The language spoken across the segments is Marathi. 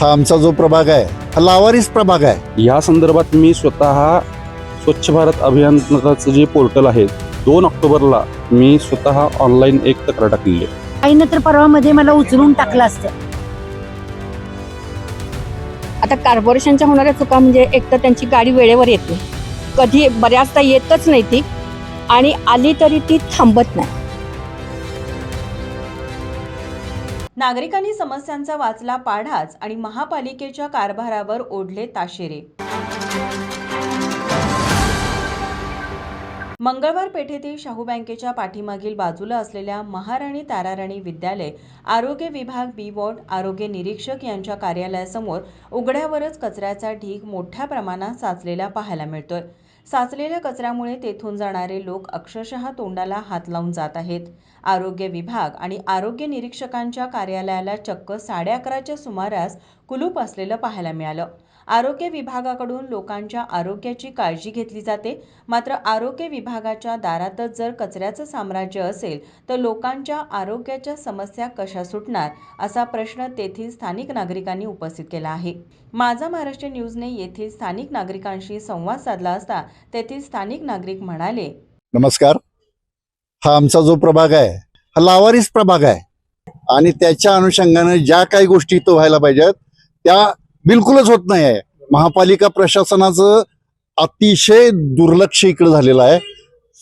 हा आमचा जो प्रभाग आहे हा लावारिस प्रभाग आहे. या संदर्भात मी स्वतः स्वच्छ भारत अभियानाचं जे पोर्टल आहे दोन ऑक्टोबरला मी स्वतः ऑनलाईन एक तक्रार टाकलेली आहे. आईनं तर परवामध्ये मला उचलून टाकलं असतं. आता कॉर्पोरेशनच्या होणाऱ्या चुका म्हणजे एक तर त्यांची गाडी वेळेवर येत. कधी बऱ्याचदा येतच नाही ती आणि आली तरी ती थांबत नाही. नागरिकांनी समस्यांचा वाचला पाढाच आणि महापालिकेच्या कारभारावर ओढले ताशेरे. मंगळवार पेठेतील शाहू बँकेच्या पाठीमागील बाजूला असलेल्या महाराणी ताराराणी विद्यालय आरोग्य विभाग बी वॉर्ड आरोग्य निरीक्षक यांच्या कार्यालयासमोर उघड्यावरच कचऱ्याचा ढीग मोठ्या प्रमाणात साचलेला पाहायला मिळतोय. साचलेल्या कचऱ्यामुळे तेथून जाणारे लोक अक्षरशः तोंडाला हात लावून जात आहेत. आरोग्य विभाग आणि आरोग्य निरीक्षकांच्या कार्यालयाला चक्क साडे अकराच्या सुमारास कुलूप असलेलं पाहायला मिळालं. आरोग्य विभागाकडून लोकांच्या आरोग्याची काळजी घेतली जाते. मात्र आरोग्य विभागाच्या दारातच जर कचऱ्याचं साम्राज्य असेल तर लोकांच्या आरोग्याच्या समस्या कशा सुटणार असा प्रश्न तेथील स्थानिक नागरिकांनी उपस्थित केला आहे. माझा महाराष्ट्र न्यूजने येथील स्थानिक नागरिकांशी संवाद साधला असता तेथील स्थानिक नागरिक म्हणाले नमस्कार. हा आमचा जो प्रभाग आहे हा लावारीस प्रभाग आहे. आणि त्याच्या अनुषंगानं ज्या काही गोष्टी इथं व्हायला पाहिजेत त्या बिलकुलच होत नाही आहे. महापालिका प्रशासनाचं अतिशय दुर्लक्ष इकडे झालेलं आहे.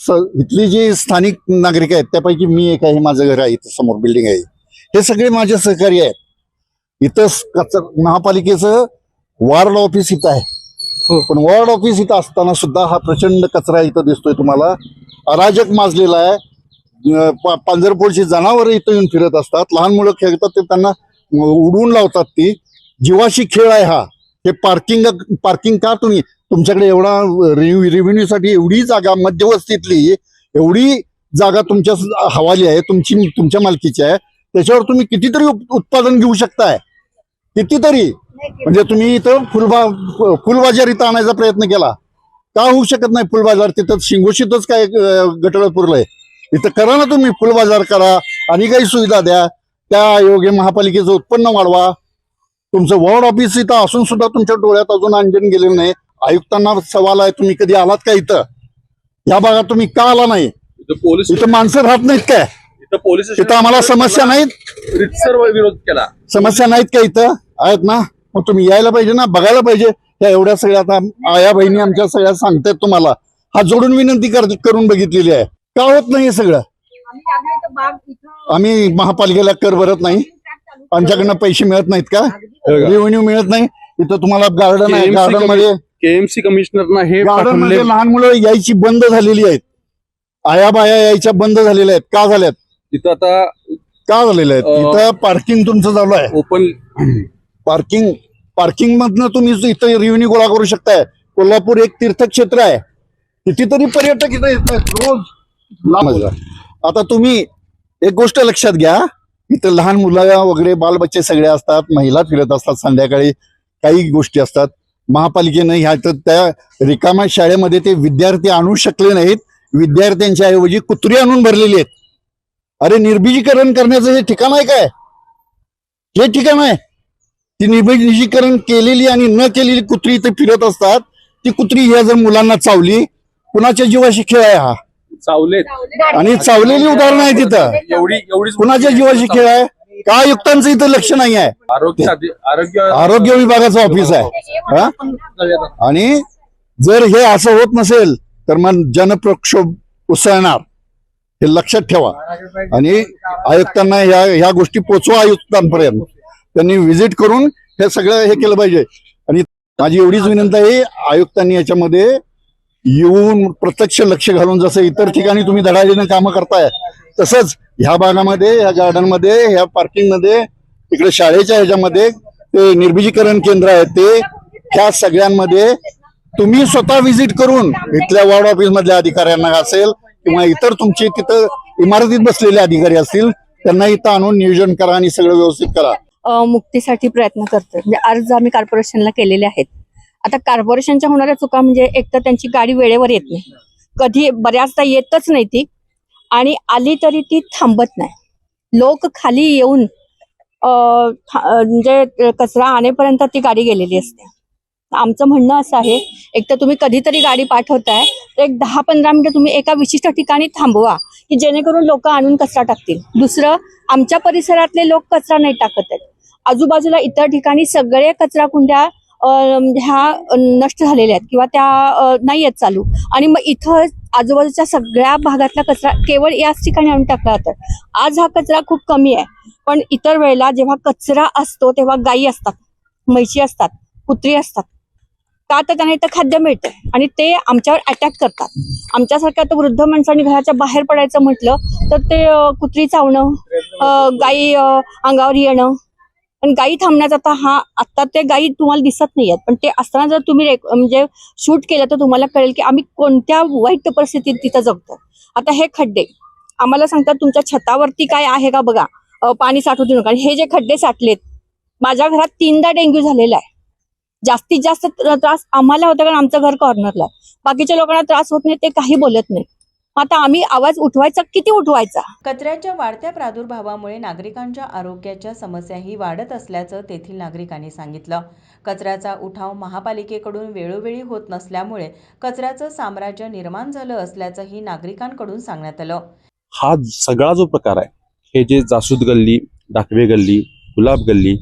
स इथली जी स्थानिक नागरिक आहेत त्यापैकी मी एक आहे माझं घर आहे इथं समोर बिल्डिंग आहे. हे सगळे माझे सहकारी आहेत. इथं कचरा महापालिकेचं वार्ड ऑफिस इथं आहे. हो. पण वार्ड ऑफिस इथं असताना सुद्धा हा प्रचंड कचरा इथं दिसतोय तुम्हाला. अराजक माजलेला आहे. पांजरपूरची जनावर इथं येऊन फिरत असतात. लहान मुलं खेळतात ते त्यांना उडवून लावतात ती. जीवाशी खेळ आहे हा. हे पार्किंग पार्किंग का तुम्ही? तुमच्याकडे एवढा रेव्हेन्यूसाठी एवढी जागा मध्यवस्तीतली एवढी जागा तुमच्या हवाली आहे तुमची तुमच्या मालकीची आहे. त्याच्यावर तुम्ही कितीतरी उत्पादन घेऊ शकताय. कितीतरी. म्हणजे तुम्ही इथं फुलबा फुल बाजार इथं आणायचा प्रयत्न केला. का होऊ शकत नाही फुल बाजार तिथं शिंगोशीतच काय गटळ पुरलंय. इथं करा ना तुम्ही फुल बाजार करा. आणि काही सुविधा द्या. त्या योग्य महापालिकेचं उत्पन्न वाढवा. तुमचं वॉर्ड ऑफिस इथं असून सुद्धा तुमच्या डोळ्यात अजून अंजन गेलेलं नाही. आयुक्तांना सवाल आहे तुम्ही कधी आलात का इथं? या भागात तुम्ही का आला नाही? इथं पोलीस इथं माणसं राहत नाहीत काय? इथं पोलीस इथं आम्हाला समस्या नाहीत? विरोध केला. समस्या नाहीत का इथं? आहेत ना? मग तुम्ही यायला पाहिजे ना बघायला पाहिजे. ह्या एवढ्या सगळ्या आता आया बहिणी आमच्या सगळ्या सांगतायत तुम्हाला. हा जोडून विनंती कर- करून बघितलेली आहे. का होत नाही हे सगळं? आम्ही महापालिकेला कर भरत नाही. आमच्याकडनं पैसे मिळत नाहीत का? रेव्हेन्यू मिळत नाही. इथं तुम्हाला गार्डन आहे. गार्डनमध्ये केएमसी कमिशनरना हे गार्डनमध्ये लहान मुलं यायची बंद झालेली आहेत. आया बाया यायच्या बंद झालेल्या आहेत. का झाल्यात? तिथं आता का झालेल्या आहेत? इथं पार्किंग तुमचं चालू आहे. ओपन पार्किंग पार्किंग मधनं तुम्ही इथं रेव्हेन्यू गोळा करू शकताय कोल्हापूर एक तीर्थक्षेत्र आहे. कितीतरी पर्यटक इथं येतात रोज आता तुम्ही एक गोष्ट लक्षात घ्या इथं लहान मुलं वगैरे बालबच्चे सगळे असतात महिला फिरत असतात संध्याकाळी काही गोष्टी असतात. महापालिकेनं ह्या तर त्या रिकाम्या शाळेमध्ये ते विद्यार्थी आणू शकले नाहीत. विद्यार्थ्यांच्या ऐवजी कुत्री आणून भरलेली आहेत. अरे निर्बीजीकरण करण्याचं हे ठिकाण आहे काय? हे ठिकाण आहे. ती निर्बीजीकरण केलेली आणि न केलेली कुत्री इथे फिरत असतात. ती कुत्री ह्या जर मुलांना चावली कुणाच्या जीवाशी खेळ आहे हा? चावलेत. आणि चावलेली उदाहरणं आहेत तिथं एवढी एवढी कुणाच्या जीवाशी खेळ आहे? का आयुक्तांचं इथं लक्ष नाही आहे? आरोग्य आरोग्य विभागाचं ऑफिस आहे. हा? आणि जर हे असं होत नसेल तर मग जनप्रक्षोभ उसळणार. हे लक्षात ठेवा. आणि आयुक्तांना ह्या ह्या गोष्टी पोचवा आयुक्तांपर्यंत. त्यांनी व्हिजिट करून हे सगळं हे केलं पाहिजे. आणि माझी एवढीच विनंती आहे आयुक्तांनी याच्यामध्ये येऊन प्रत्यक्ष लक्ष घालून जसं इतर ठिकाणी तुम्ही धडाडीनं कामं करताय तसंच ह्या भागामध्ये ह्या गार्डनमध्ये ह्या पार्किंगमध्ये इकडे शाळेच्या ह्याच्यामध्ये ते निर्बीजीकरण केंद्र आहे ते ह्या सगळ्यांमध्ये तुम्ही स्वतः व्हिजिट करून इथल्या वॉर्ड ऑफिस मधल्या अधिकाऱ्यांना असेल किंवा इतर तुमचे तिथं इमारतीत बसलेले अधिकारी असतील त्यांना इथं आणून नियोजन करा आणि सगळं व्यवस्थित करा. मुक्तीसाठी प्रयत्न करतोय. म्हणजे अर्ज आम्ही कॉर्पोरेशनला केलेले आहेत. आता कॉर्पोरेशनच्या होणाऱ्या चुका म्हणजे एक तर त्यांची गाडी वेळेवर येत नाही. कधी बऱ्याचदा येतच नाही ती. आणि आली तरी ती थांबत नाही. लोक खाली येऊन म्हणजे कचरा आणेपर्यंत ती गाडी गेलेली असते. आमचं म्हणणं असं आहे एक तर तुम्ही कधीतरी गाडी पाठवताय तर एक दहा पंधरा मिनिटं तुम्ही एका विशिष्ट ठिकाणी थांबवा की जेणेकरून लोक आणून कचरा टाकतील. दुसरं आमच्या परिसरातले लोक कचरा नाही टाकत आहेत. आजूबाजूला इतर ठिकाणी सगळे कचरा कुंड्या ह्या नष्ट झालेल्या आहेत किंवा त्या नाही आहेत चालू. आणि मग इथं आजूबाजूच्या सगळ्या भागातला कचरा केवळ याच ठिकाणी आणून टाकला जातो आज हा कचरा खूप कमी आहे. पण इतर वेळेला जेव्हा कचरा असतो तेव्हा गायी असतात म्हैशी असतात कुत्री असतात. का तर त्यांना इथं खाद्य मिळते आणि ते आमच्यावर अटॅक करतात. आमच्यासारख्या तर वृद्ध माणसांनी घराच्या बाहेर पडायचं म्हटलं तर ते कुत्री चावणं गाई गायी अंगावर येणं पण गायी थांबण्याचा आता हा आता ते गायी तुम्हाला दिसत नाही आहेत पण ते असताना जर तुम्ही रेक- म्हणजे शूट केलं तर तुम्हाला कळेल की आम्ही कोणत्या वाईट परिस्थितीत तिथं जगतो. आता हे खड्डे आम्हाला सांगतात तुमच्या छतावरती काय आहे का बघा? पाणी साठवू देऊ नका हे जे खड्डे साठलेत माझ्या घरात तीनदा डेंग्यू झालेला आहे. जास्तीत जास्त त्रास आम्हाला होता कारण आमचं घर कॉर्नरला आहे. बाकीच्या लोकांना त्रास होत नाही ते काही बोलत नाही. आता आम्ही आवाज उठवायचा किती उठवायचा? कचऱ्याच्या वाढत्या प्रादुर्भावामुळे नागरिकांच्या आरोग्याच्या समस्याही वाढत असल्याचं तेथील नागरिकांनी सांगितलं. कचऱ्याचा उठाव महापालिकेकडून वेळोवेळी होत नसल्यामुळे कचऱ्याचं साम्राज्य निर्माण झालं असल्याचंही नागरिकांकडून सांगण्यात आलं. हा सगळा जो प्रकार आहे हे जे जासूद गल्ली डाकवे गल्ली गुलाब गल्ली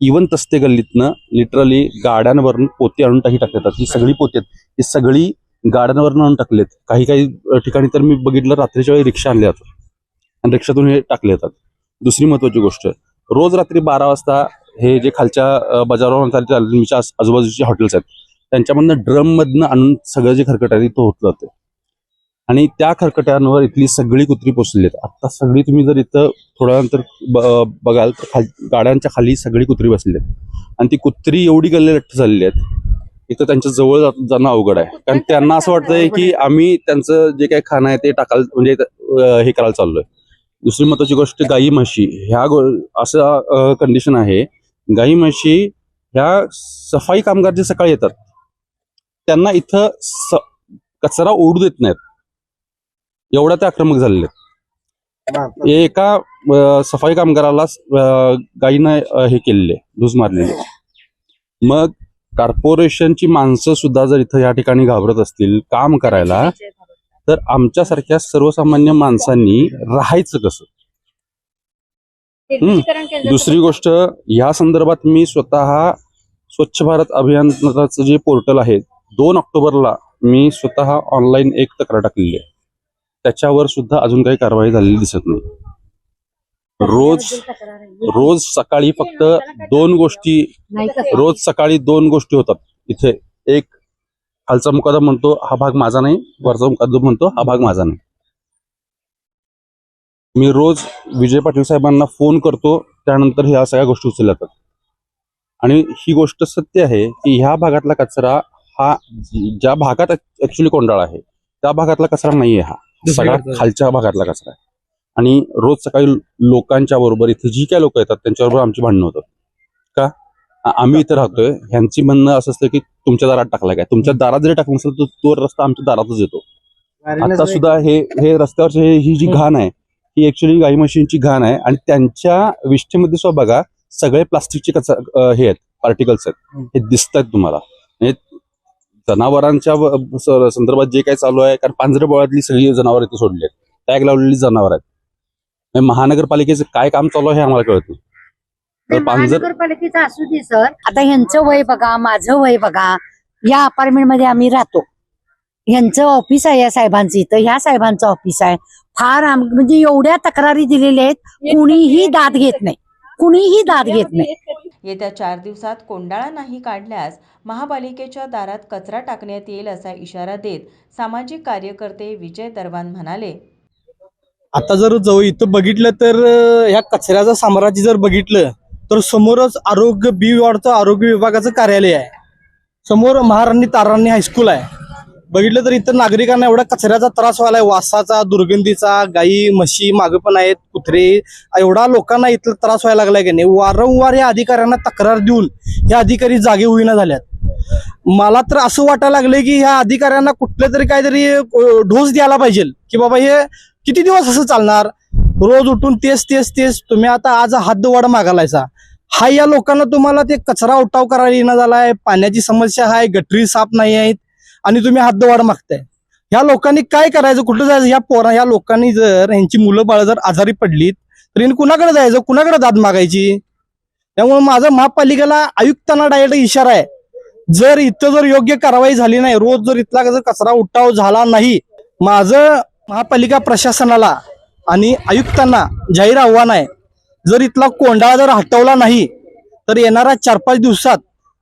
इवन तस्ते गल्लीतनं लिटरली गाड्यांवरून पोती आणून टाकी टाकतात. ही सगळी पोती आहेत. ही सगळी गाड्यांवरून आणून टाकलेत. काही काही ठिकाणी तर मी बघितलं रात्रीच्या वेळी रिक्षा आणल्या जातात. आणि रिक्षातून हे टाकले जातात. दुसरी महत्वाची गोष्ट रोज रात्री बारा वाजता हे जे खालच्या बाजारावर आलमीच्या हॉटेल्स आहेत. त्यांच्यामधनं ड्रम मधनं आणून सगळं जे खरकट आहे तो होत जाते. आणि त्या खरकट्यांवर इथली सगळी कुत्री पोचलेली आहेत. आता सगळी तुम्ही जर इथं थोड्या नंतर बघाल तर खाल गाड्यांच्या खाली सगळी कुत्री बसलेली आहेत. आणि ती कुत्री एवढी गल्ले लठ्ठ झालेली आहेत इथं त्यांच्या जवळ जाणं अवघड आहे. कारण त्यांना असं वाटतंय की आम्ही त्यांचं जे काही खाणं आहे ते टाकाल म्हणजे हे करायला चाललोय. दुसरी महत्वाची गोष्ट गाई म्हशी. ह्या गो असं कंडिशन आहे. गाई म्हशी ह्या सफाई कामगार जे सकाळी येतात त्यांना इथं स- कचरा ओढू देत नाहीत. एवढा ते आक्रमक झालेले आहेत. एका सफाई कामगाराला अं, हे केलेले डूस मारलेले. मग कॉर्पोरेशनची माणसं सुद्धा जर इथं या ठिकाणी घाबरत असतील काम करायला तर आमच्यासारख्या सर्वसामान्य माणसांनी राहायचं कसं? दुसरी गोष्ट या संदर्भात मी स्वतः स्वच्छ भारत अभियानाचं जे पोर्टल आहे दोन ऑक्टोबरला मी स्वतः ऑनलाईन एक तक्रार टाकलेली आहे. त्याच्यावर सुद्धा अजून काही कारवाई झालेली दिसत नाही. रोज रोज सकाळी फक्त दोन गोष्टी? रोज सकाळी दोन गोष्टी होतात. इथे एक खालचा मुकादम म्हणतो हा भाग माझा नाही. वरचा मुकादम म्हणतो हा भाग माझा नाही. मी रोज विजय पाटील साहेबांना फोन करतो त्यानंतर ह्या सगळ्या गोष्टी उचलल्या जातात आणि ही गोष्ट सत्य आहे की ह्या भागातला कचरा हा ज्या भागात ऍक्च्युली कोंडाळा आहे त्या भागातला कचरा नाहीये हा. सगळा खालच्या भागातला कचरा आहे. आणि रोज सकाळी लोकांच्या बरोबर इथे जी काय लोक येतात त्यांच्याबरोबर आमची भांडणं होतात. का? आम्ही इथे राहतोय ह्यांची म्हणणं असं असतं की तुमच्या दारात टाकला काय? तुमच्या दारात जरी टाकलं नसेल तर तो रस्ता आमच्या दारातच येतो. आता सुद्धा हे हे रस्त्यावरचे हे- ही जी घाण आहे ही ऍक्च्युली गाई म्हशींची घाण आहे आणि त्यांच्या विष्ठेमध्ये सुद्धा बघा सगळे प्लास्टिकचे कचरा हे आहेत पार्टिकल्स आहेत. हे दिसत आहेत तुम्हाला. म्हणजे जनावरांच्या संदर्भात जे काही चालू आहे कारण पांजरेबोळातली सगळी जनावर इथे सोडली आहेत. टॅग लावलेली जनावर आहेत. महानगरपालिकेचं काय काम चालू आहे हे आम्हाला कळत नाही. तर पांजर महानगरपालिकेचं असू दे सर. आता ह्यांचं वय बघा माझं वय बघा. या अपार्टमेंटमध्ये आम्ही राहतो. ह्यांचं ऑफिस आहे या साहेबांचं इथं. ह्या साहेबांचं ऑफिस आहे. फार आम- म्हणजे एवढ्या तक्रारी दिलेल्या आहेत कुणीही दाद घेत नाही. कुणीही दाद घेत नाही. येत्या चार दिवसात कोंडाळा नाही काढल्यास महापालिकेच्या दारात कचरा टाकण्यात येईल असा इशारा देत सामाजिक कार्यकर्ते विजय दरवान म्हणाले. आता जर जवळ इथं बघितलं तर ह्या कचऱ्याचं साम्राज्य जर बघितलं तर समोरच आरोग्य बी वॉर्डचं आरोग्य विभागाचं कार्यालय आहे. समोर महाराणी ताराणी हायस्कूल आहे. बघितलं तर इथं नागरिकांना एवढा कचऱ्याचा त्रास व्हायलाय. वासाचा दुर्गंधीचा गाई म्हशी मागे पण आहेत कुत्रे एवढा लोकांना इथला त्रास व्हायला लागलाय की नाही? वारंवार या अधिकाऱ्यांना तक्रार देऊन हे अधिकारी जागे होईना झाल्यात. मला तर असं वाटायला लागलंय की ह्या अधिकाऱ्यांना कुठलं तरी काहीतरी ढोस द्यायला पाहिजे की बाबा हे किती दिवस असं चालणार? रोज उठून तेच तेच तेच तुम्ही आता आज हद्दवाढ मागालायचा हा या लोकांना तुम्हाला ते कचरा उठाव करायला येणं झालाय पाण्याची समस्या आहे गटरी साफ नाही आहेत आणि तुम्ही हद्दवाढ मागताय. ह्या लोकांनी काय करायचं? कुठं जायचं? ह्या पोरा ह्या लोकांनी जर ह्यांची मुलं बाळ जर आजारी पडलीत तर यांनी कुणाकडे जायचं? कुणाकडे दाद मागायची? त्यामुळे माझा महापालिकेला आयुक्तांना डायरेक्ट इशारा आहे. जर इथं जर योग्य कारवाई झाली नाही रोज जर इथला जर कचरा उठाव झाला नाही माझं महापालिका प्रशासनाला आणि आयुक्तांना जाहीर आव्हान आहे. जर इथला कोंडाळा जर हटवला नाही तर येणाऱ्या चार पाच दिवसात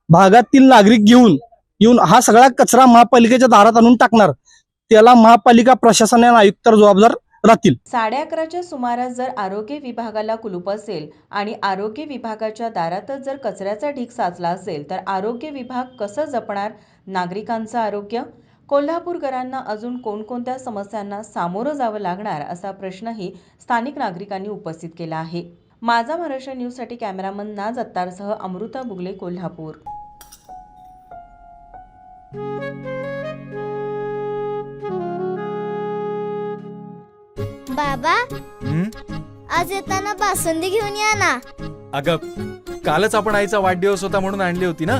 भागातील नागरिक घेऊन येऊन हा सगळा कचरा महापालिकेच्या दारात आणून टाकणार त्याला महापालिका प्रशासन आणि आयुक्त जबाबदार राहतील. साडे अकराच्या सुमारास जर आरोग्य विभागाला कुलूप असेल आणि आरोग्य विभागाच्या दारातच जर कचऱ्याचा ढीग साचला असेल तर आरोग्य विभाग कसं जपणार? नागरिकांचं आरोग्य? कोल्हापूरकरांना अजून कोणकोणत्या समस्यांना सामोरं जावं लागणार असा प्रश्नही स्थानिक नागरिकांनी उपस्थित केला आहे. माझा महाराष्ट्र न्यूजसाठी कॅमेरामन नाज अत्तारसह अमृता बुगले कोल्हापूर. बाबा हं? आज येताना बासुंदी घेऊन या ना. अगं कालच आपण आईचा वाढदिवस होता म्हणून आणली होती ना?